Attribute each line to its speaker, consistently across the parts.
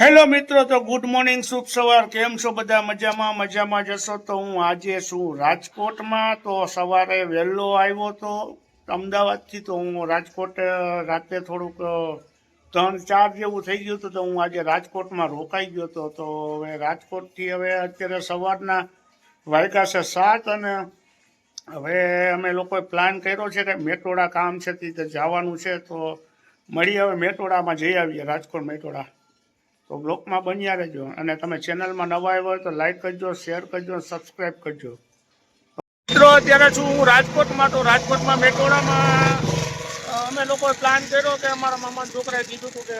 Speaker 1: Hello મિત્રો, તો good morning, શુભ સવાર. કેમ છો બધા? મજામાં? મજામાં જશો તો હું આજે છું રાજકોટમાં. તો સવારે વહેલો આવ્યો તો અમદાવાદથી તો હું રાજકોટ રાતે થોડુંક ત્રણ ચાર જેવું થઈ ગયું હતું તો હું આજે રાજકોટમાં રોકાઈ ગયો હતો. તો હવે રાજકોટથી હવે અત્યારે સવારના વાયકા છે સાત અને હવે અમે લોકોએ પ્લાન કર્યો છે કે મેટોડા કામ છે તે જવાનું છે. તો મળીએ હવે મેટોડામાં જઈ આવીએ, રાજકોટ મેટોડા. તો બ્લોકમાં બન્યા રહેજો અને તમે ચેનલમાં નવા આવ્યા હોય તો લાઈક કરજો શેર કરજો સબસ્ક્રાઈબ કરજો. મિત્રો, અત્યારે છું હું રાજકોટમાં, તો રાજકોટમાં મેટોડામાં અમે લોકોએ પ્લાન કર્યો કે અમારા મામા છોકરાએ કીધું હતું કે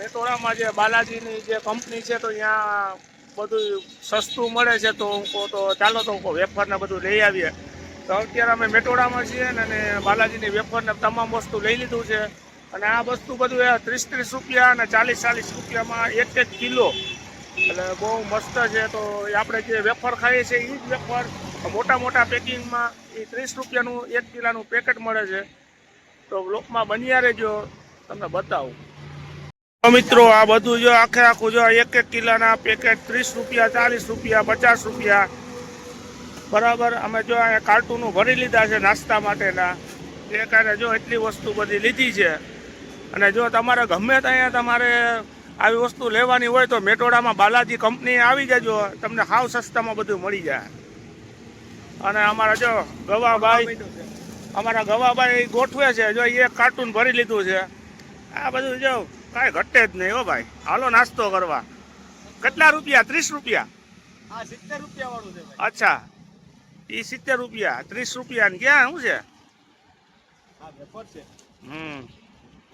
Speaker 1: મેટોડામાં જે બાલાજીની જે કંપની છે, તો ત્યાં બધું સસ્તું મળે છે, તો હું કહું તો ચાલો તો હું કહું વેફર બધું લઈ આવીએ. તો અત્યારે અમે મેટોડામાં છીએ અને બાલાજીની વેફરને તમામ વસ્તુ લઈ લીધું છે. અને આ વસ્તુ બધું એ ત્રીસ ત્રીસ રૂપિયા અને ચાલીસ ચાલીસ રૂપિયામાં એક એક કિલો. એટલે બહુ મસ્ત છે. તો આપણે જે વેફર ખાઈએ છીએ એ જ વેફર. મોટા મોટા પેકિંગમાં એ ત્રીસ રૂપિયાનું એક કિલાનું પેકેટ મળે છે. તો લોકમાં બન્યા રહેજો. તમને બતાવું. મિત્રો, આ બધું જો આખે આખું જો એક એક કિલોના પેકેટ ત્રીસ રૂપિયા, ચાલીસ રૂપિયા, પચાસ રૂપિયા. બરાબર? અમે જો કાર્ટૂનો ભરી લીધા છે નાસ્તા માટેના. એ કારણે જો એટલી વસ્તુ બધી લીધી છે. અને જો તમારે ગમે ત્યાં તમારે આવી વસ્તુ લેવાની હોય તો મેટોડામાં બાલાજી કંપની આવી જજો. તમને હાવ સસ્તામાં બધું મળી જાય. અને અમારા જો ગવાભાઈ અમારા ગવાભાઈ ગોઠવે છે. જો એ કાર્ટૂન ભરી લીધું છે. આ બધું જો કાંઈ ઘટે જ નહીં હો ભાઈ. હાલો નાસ્તો કરવા. કેટલા રૂપિયા? ત્રીસ રૂપિયા?
Speaker 2: હા સિત્તેર રૂપિયા વાળું છે
Speaker 1: અચ્છા. એ સિત્તેર રૂપિયા. ત્રીસ રૂપિયા ક્યાં? શું છે. હમ.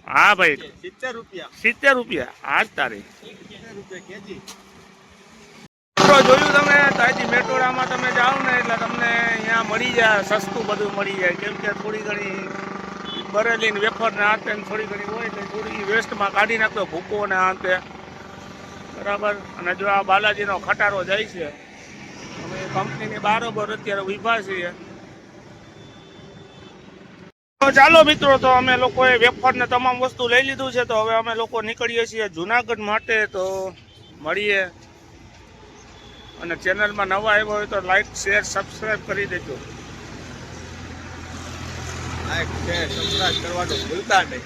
Speaker 1: હા ભાઈ.
Speaker 2: સિત્તેર રૂપિયા.
Speaker 1: સિત્તેર રૂપિયા. આજ તારીખ. મિત્રો જોયું તમે તાજી મેટોડામાં તમે જાઓ ને એટલે તમને અહીંયા મળી જાય સસ્તું બધું મળી જાય. કેમ કે થોડી ઘણી બરેલી ને વેફર ને આતે થોડી ઘણી હોય તો થોડી વેસ્ટમાં કાઢી નાખતો ભૂકો ને આતે બરાબર? અને જો આ બાલાજીનો ખટારો જાય છે અમે કંપનીની બારોબર અત્યારે ઊભા છીએ. ચાલો મિત્રો તો અમે લોકોએ વેફરને તમામ વસ્તુ લઈ લીધું છે તો હવે અમે લોકો નીકળીએ છીએ જુનાગઢ માટે તો મળીએ. અને ચેનલમાં નવા આવ્યા હોય તો લાઈક શેર સબસ્ક્રાઇબ કરી દેજો.
Speaker 2: લાઈક શેર સબસ્ક્રાઈબ કરવાનું ભૂલતા નહીં.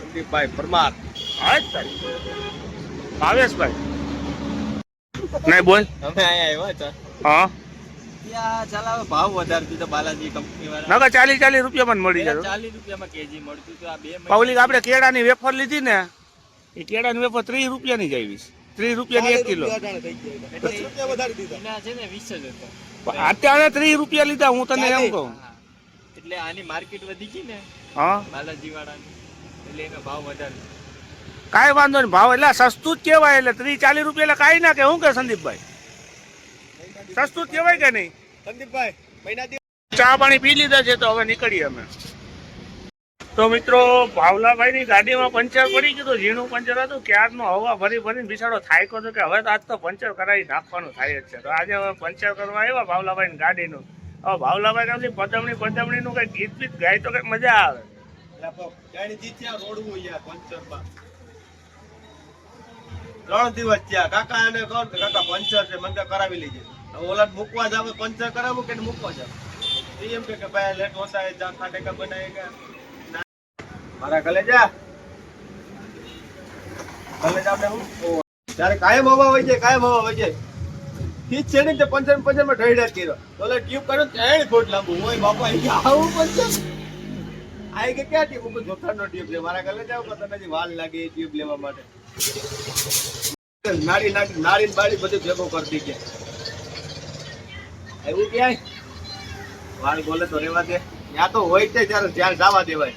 Speaker 2: સંદીપભાઈ પરમાર.
Speaker 1: હા ભાવેશભાઈ. નહીં બોલ.
Speaker 2: અમે અહીંયા આવ્યા હતા?
Speaker 1: હા.
Speaker 2: ચાલ ભાવ વધારી દીધો બાલાજી કંપની વાળા.
Speaker 1: નકર ચાલીસ ચાલીસ રૂપિયા પણ મળી જાય.
Speaker 2: ચાલીસ રૂપિયામાં કેજી મળતું હતું આ બે
Speaker 1: પબ્લિક આપણે કેળાની વેફર લીધી ને એ કેળાની વેફર ત્રીસ રૂપિયાની જ આવી ત્રીસ રૂપિયાની એક કિલો. અત્યારે ત્રીસ રૂપિયા લીધા હું તને એમ કહું.
Speaker 2: હા. એટલે આની માર્કેટ વધી ગઈ ને
Speaker 1: હા.
Speaker 2: બાલાજી વાળાની એટલે એનો ભાવ વધારે.
Speaker 1: કાંઈ વાંધો નહીં ભાવ એટલે સસ્તું જ કહેવાય એટલે ત્રીસ ચાલીસ રૂપિયા એટલે કાંઈ ના કે શું કે સંદીપભાઈ? સસ્તું જ કહેવાય કે નહીં?
Speaker 2: સંદીપભાઈ મહિના
Speaker 1: ચા પાણી પી લીધા છે તો હવે નીકળીએ અમે. તો મિત્રો ભાવલાભાઈની ગાડીમાં પંચર પડી ગયું હતું ઝીણું પંચર હતું. ક્યારનો હવા ભરી ભરીને બિચારો થાયકો કહો કે હવે તો આજ તો પંચર કરાવી નાખવાનું થાય જ છે. તો આજે હવે પંચર કરવા આવ્યા ભાવલાભાઈની ગાડીનું. હવે ભાવલાભાઈ કામથી પદમણી પદમણીનું કંઈ ગીત બીત ગાય તો કંઈક મજા આવે.
Speaker 2: ગાડી જીત્યા રોડવું યાર પંચરમાં. ત્રણ દિવસ થયા. કાકા એને કહો કાકા પંચર છે, મને કરાવી લીજે. ઓલા મૂકવા જાવ પંચર કરાવું કે મૂકવા જાવ? એમ કે ભાઈ લેટ હે જા ખાટે કા બનાએ કે મારા કલે જા કલે જા આપણે હું? ત્યારે કાયમ હવા હોય છે, કાયમ હવા હોય છે. ઠીક છે ને તે પંચર પંચરમાં ઢળડા કર્યો. ઓલે ટ્યુબ કર્યો ત્યાં ફૂટ લાંબુ. હોય બાપા આવું પંચર આઈ કે ક્યાં ટ્યુબ ઉપર જોથાનો ટ્યુબ છે. મારા કલે જાવ હજી વાર લાગે ટ્યુબ લેવા માટે. નાડી નાડી નાડી બાળી બધું ભેગો કરતી કે એવું ક્યાંય? વાળ બોલે તો રેવા દે. ત્યાં તો હોય તે ત્યારે ત્યાં જવા દેવાય.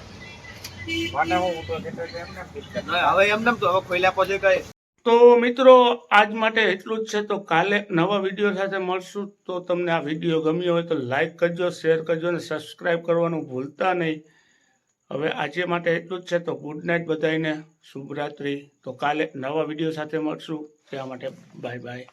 Speaker 2: હવે એમને તો હવે ખોઈલા પછી કઈ.
Speaker 1: તો મિત્રો આજ માટે એટલું જ છે. તો કાલે નવા વીડિયો સાથે મળશું. તો તમને આ વીડિયો ગમ્યો હોય તો લાઈક કરજો શેર કરજો અને સબસ્ક્રાઈબ કરવાનું ભૂલતા નહીં. હવે આજે માટે એટલું જ છે, તો ગુડ નાઇટ બધાને શુભરાત્રી. તો કાલે નવા વીડિયો સાથે મળશું. ત્યાં માટે બાય બાય